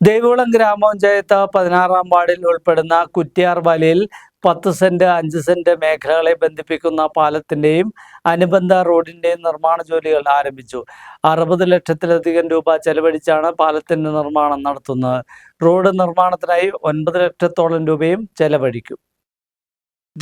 ദേവികുളം ഗ്രാമപഞ്ചായത്ത് പതിനാറാം വാർഡിൽ ഉൾപ്പെടുന്ന കുറ്റിയാർ വലയിൽ പത്ത് സെന്റ് അഞ്ച് സെന്റ് മേഖലകളെ ബന്ധിപ്പിക്കുന്ന പാലത്തിന്റെയും അനുബന്ധ റോഡിന്റെയും നിർമ്മാണ ജോലികൾ ആരംഭിച്ചു. അറുപത് ലക്ഷത്തിലധികം രൂപ ചെലവഴിച്ചാണ് പാലത്തിന്റെ നിർമ്മാണം നടത്തുന്നത്. റോഡ് നിർമ്മാണത്തിനായി ഒൻപത് ലക്ഷത്തോളം രൂപയും ചെലവഴിക്കും.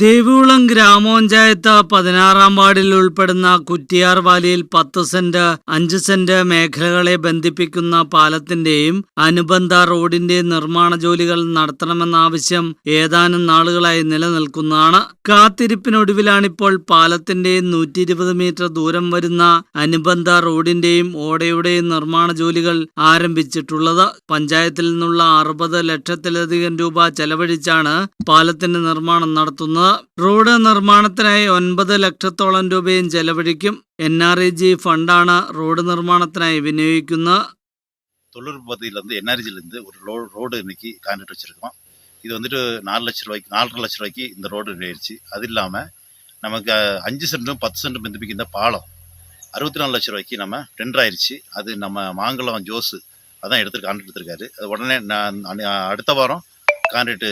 ദേവികുളം ഗ്രാമപഞ്ചായത്ത് പതിനാറാം വാർഡിൽ ഉൾപ്പെടുന്ന കുറ്റിയാർ വാലിയിൽ പത്ത് സെന്റ് അഞ്ച് സെന്റ് മേഖലകളെ ബന്ധിപ്പിക്കുന്ന പാലത്തിന്റെയും അനുബന്ധ റോഡിന്റെയും നിർമ്മാണ ജോലികൾ നടത്തണമെന്ന ആവശ്യം ഏതാനും നാളുകളായി നിലനിൽക്കുന്നതാണ്. കാത്തിരിപ്പിനൊടുവിലാണിപ്പോൾ പാലത്തിന്റെയും നൂറ്റി ഇരുപത് മീറ്റർ ദൂരം വരുന്ന അനുബന്ധ റോഡിന്റെയും ഓടയുടെയും നിർമ്മാണ ജോലികൾ ആരംഭിച്ചിട്ടുള്ളത്. പഞ്ചായത്തിൽ നിന്നുള്ള അറുപത് ലക്ഷത്തിലധികം രൂപ ചെലവഴിച്ചാണ് പാലത്തിന്റെ നിർമ്മാണം നടത്തുന്നത്. റോഡ് നിർമ്മാണത്തിനായി ഒൻപത് ലക്ഷത്തോളം രൂപയും ചെലവഴിക്കും എൻ ആർ ഇ ജി ഫണ്ടാണ് റോഡ് നിർമ്മാണത്തിനായി വിനിയോഗിക്കുന്നത് தொழில் பகுதியிலேருந்து என்ஆர்ஜிலேருந்து ஒரு ரோ ரோடு இன்னைக்கு கான்ட்ராக்ட் வச்சுருக்கோம் இது வந்துட்டு நாலு லட்ச ரூபாய்க்கு நாலரை லட்ச ரூபாய்க்கு இந்த ரோடு ஆயிடுச்சு அது இல்லாமல் நமக்கு அஹ், அஞ்சு சென்ட்டும் பத்து சென்ட்டும் பந்திப்பிக்கு பாலம் அறுபத்தி நாலு லட்ச ரூபாய்க்கு நம்ம டெண்டர் ஆயிடுச்சு அது நம்ம மாங்குளம் ஜோஸு அதான் எடுத்து கான்ட்ராக்ட் எடுத்திருக்காரு அது உடனே நான் அனு- அடுத்த வாரம் கான்ட்ராக்ட்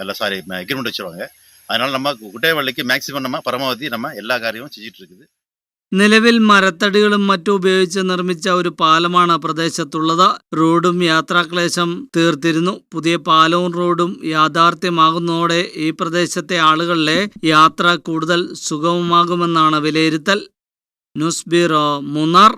எல்லாம் சாரி அக்ரிமெண்ட் வச்சுருவாங்க அதனால் நம்ம குட்டையவள்ளிக்கு மேக்ஸிமம் நம்ம பரமாவதி நம்ம எல்லா காரியமும் செஞ்சுட்டு இருக்குது നിലവിൽ മരത്തടികളും മറ്റും ഉപയോഗിച്ച് നിർമ്മിച്ച ഒരു പാലമാണ് പ്രദേശത്തുള്ളത് റോഡും യാത്രാക്ലേശം തീർത്തിരുന്നു പുതിയ പാലവും റോഡും യാഥാർത്ഥ്യമാകുന്നതോടെ ഈ പ്രദേശത്തെ ആളുകളിലെ യാത്ര കൂടുതൽ സുഗമമാകുമെന്നാണ് വിലയിരുത്തൽ ന്യൂസ് ബ്യൂറോ മൂന്നാർ